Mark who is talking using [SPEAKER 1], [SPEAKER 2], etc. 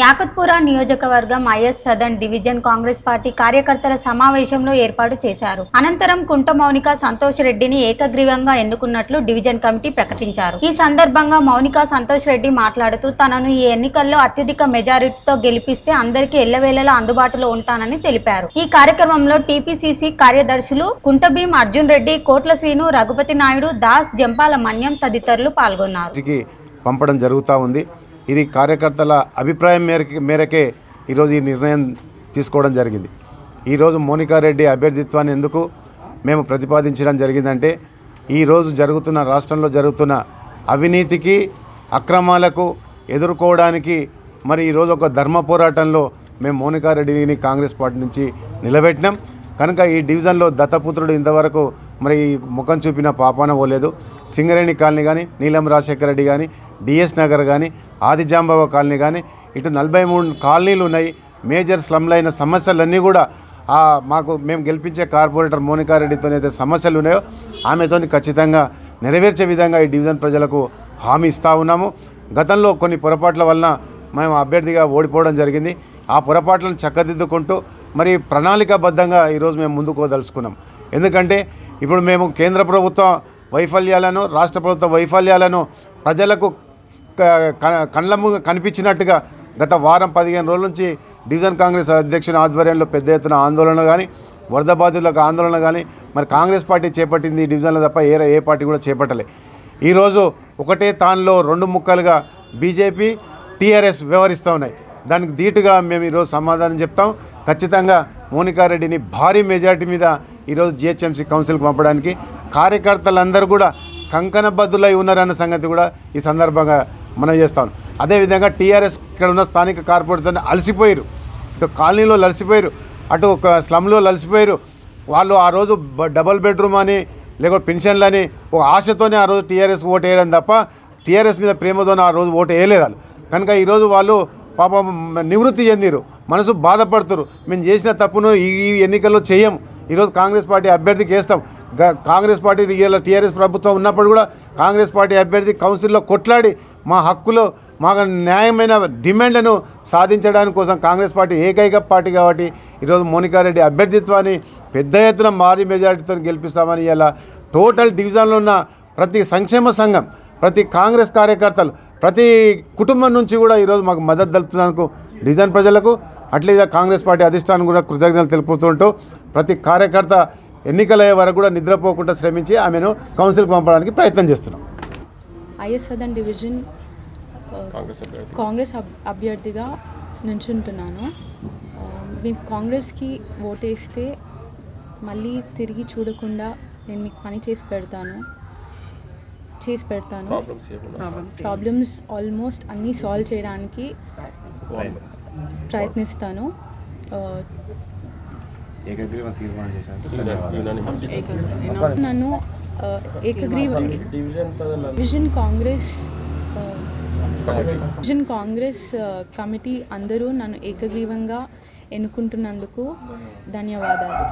[SPEAKER 1] యాకత్పుర నియోజకవర్గం IS Sadan division Congress party కార్యకర్తల సమావేశంలో ఏర్పాటు చేశారు. అనంతరం కుంట మౌనిక సంతోష్ రెడ్డిని ఏకగ్రీవంగా ఎన్నుకున్నట్లు డివిజన్ కమిటీ ప్రకటించారు. ఈ సందర్భంగా మౌనిక సంతోష్ రెడ్డి మాట్లాడుతూ తనను ఈ ఎన్నికల్లో అత్యధిక మెజారిటీతో గెలిపిస్తే అందరికీ ఎల్లవేళలా అందుబాటులో ఉంటానని తెలిపారు. ఈ కార్యక్రమంలో టీపీసీసీ కార్యదర్శులు కుంటభీం అర్జున్ రెడ్డి కోట్ల శ్రీను రఘుపతి నాయుడు దాస్ జంపాల మన్యం తదితరులు పాల్గొన్నారు.
[SPEAKER 2] పంపడం జరుగుతూ ఉంది. ఇది కార్యకర్తల అభిప్రాయం మేరకి మేరకే ఈరోజు ఈ నిర్ణయం తీసుకోవడం జరిగింది. ఈరోజు మోనికారెడ్డి అభ్యర్థిత్వాన్ని ఎందుకు మేము ప్రతిపాదించడం జరిగిందంటే ఈరోజు జరుగుతున్న రాష్ట్రంలో జరుగుతున్న అవినీతికి అక్రమాలకు ఎదుర్కోవడానికి మరి ఈరోజు ఒక ధర్మ పోరాటంలో మేము మోనికారెడ్డిని కాంగ్రెస్ పార్టీ నుంచి నిలబెట్టినాం. కనుక ఈ డివిజన్లో దత్తపుత్రుడు ఇంతవరకు మరి ముఖం చూపిన పాపాన పోలేదు. సింగరేణి కాలనీ కానీ నీలం రాజశేఖర రెడ్డి కానీ డిఎస్ నగర్ కానీ ఆదిజాంబావ కాలనీ కానీ ఇటు నలభై మూడు కాలనీలు ఉన్నాయి. మేజర్ స్లమ్లైన సమస్యలన్నీ కూడా మాకు మేము గెలిపించే కార్పొరేటర్ మోనికారెడ్డితో అయితే సమస్యలు ఉన్నాయో ఆమెతో ఖచ్చితంగా నెరవేర్చే విధంగా ఈ డివిజన్ ప్రజలకు హామీ ఇస్తూ ఉన్నాము. గతంలో కొన్ని పొరపాట్ల వలన మేము అభ్యర్థిగా ఓడిపోవడం జరిగింది. ఆ పొరపాట్లను చక్కదిద్దుకుంటూ మరి ప్రణాళికాబద్ధంగా ఈరోజు మేము ముందుకోదలుచుకున్నాం ఎందుకంటే ఇప్పుడు మేము కేంద్ర ప్రభుత్వం వైఫల్యాలను రాష్ట్ర ప్రభుత్వ వైఫల్యాలను ప్రజలకు క- క- కనిపించినట్టుగా గత వారం పదిహేను రోజుల నుంచి డివిజన్ కాంగ్రెస్ అధ్యక్షుని ఆధ్వర్యంలో పెద్ద ఎత్తున ఆందోళన కానీ వరద బాధితులకు ఆందోళన కానీ మరి కాంగ్రెస్ పార్టీ చేపట్టింది ఈ డివిజన్లో తప్ప ఏ ఏ పార్టీ కూడా చేపట్టలే. ఈరోజు ఒకటే తానులో రెండు ముక్కలుగా బీజేపీ టీఆర్ఎస్ వ్యవహరిస్తూ ఉన్నాయి. దానికి ధీటుగా మేము ఈరోజు సమాధానం చెప్తాం. ఖచ్చితంగా మోనికారెడ్డిని భారీ మెజార్టీ మీద ఈరోజు జిహెచ్ఎంసీ కౌన్సిల్కి పంపడానికి కార్యకర్తలందరూ కూడా కంకణబద్దులై ఉన్నారన్న సంగతి కూడా ఈ సందర్భంగా మనం చేస్తాం అదేవిధంగా టీఆర్ఎస్ ఇక్కడ ఉన్న స్థానిక కార్పొరేటర్ని అలసిపోయారు. ఇటు కాలనీలో అలసిపోయారు. అటు ఒక స్లమ్లో అలసిపోయారు. వాళ్ళు ఆ రోజు డబల్ డబుల్ బెడ్రూమ్ అని లేకపోతే పెన్షన్లని ఒక ఆశతోనే ఆ రోజు టీఆర్ఎస్ ఓటు వేయడం తప్ప టీఆర్ఎస్ మీద ప్రేమతోనే ఆ రోజు ఓటు వేయలేదు వాళ్ళు. కనుక ఈరోజు వాళ్ళు పాపం నివృత్తి చెందిరు. మనసు బాధపడుతురు. మేము చేసిన తప్పును ఈ ఎన్నికల్లో చేయం. ఈరోజు కాంగ్రెస్ పార్టీ అభ్యర్థికి వేస్తాం కాంగ్రెస్ పార్టీ ఇలా టీఆర్ఎస్ ప్రభుత్వం ఉన్నప్పుడు కూడా కాంగ్రెస్ పార్టీ అభ్యర్థి కౌన్సిల్లో కొట్లాడి మా హక్కులు మాకు న్యాయమైన డిమాండ్లను సాధించడానికి కోసం కాంగ్రెస్ పార్టీ ఏకైక పార్టీ కాబట్టి ఈరోజు మోనికారెడ్డి అభ్యర్థిత్వాన్ని పెద్ద ఎత్తున భారీ మెజారిటీతో గెలిపిస్తామని ఇలా టోటల్ డివిజన్లో ఉన్న ప్రతి సంక్షేమ సంఘం ప్రతి కాంగ్రెస్ కార్యకర్తలు ప్రతి కుటుంబం నుంచి కూడా ఈరోజు మాకు మద్దతు తెలుపుతున్నందుకు డివిజన్ ప్రజలకు అట్లే కాంగ్రెస్ పార్టీ అధిష్టానం కూడా కృతజ్ఞతలు తెలుపుతుంటూ ప్రతి కార్యకర్త ఎన్నికలయ్యే వరకు కూడా నిద్రపోకుండా శ్రమించి ఆమెను కౌన్సిల్కి పంపడానికి ప్రయత్నం చేస్తున్నాం.
[SPEAKER 3] ఐఎస్ సదన్ డివిజన్ కాంగ్రెస్ అభ్యర్థిగా నుంచుంటున్నాను. మీరు కాంగ్రెస్కి ఓటేస్తే మళ్ళీ తిరిగి చూడకుండా నేను మీకు పని చేసి పెడతాను. చేసి పెడతాను. ప్రాబ్లమ్స్ ఆల్మోస్ట్ అన్నీ సాల్వ్ చేయడానికి ప్రయత్నిస్తాను. నన్ను ఏకగ్రీవ vision Congress vision Congress committee అందరూ నన్ను ఏకగ్రీవంగా ఎన్నుకుంటున్నందుకు ధన్యవాదాలు.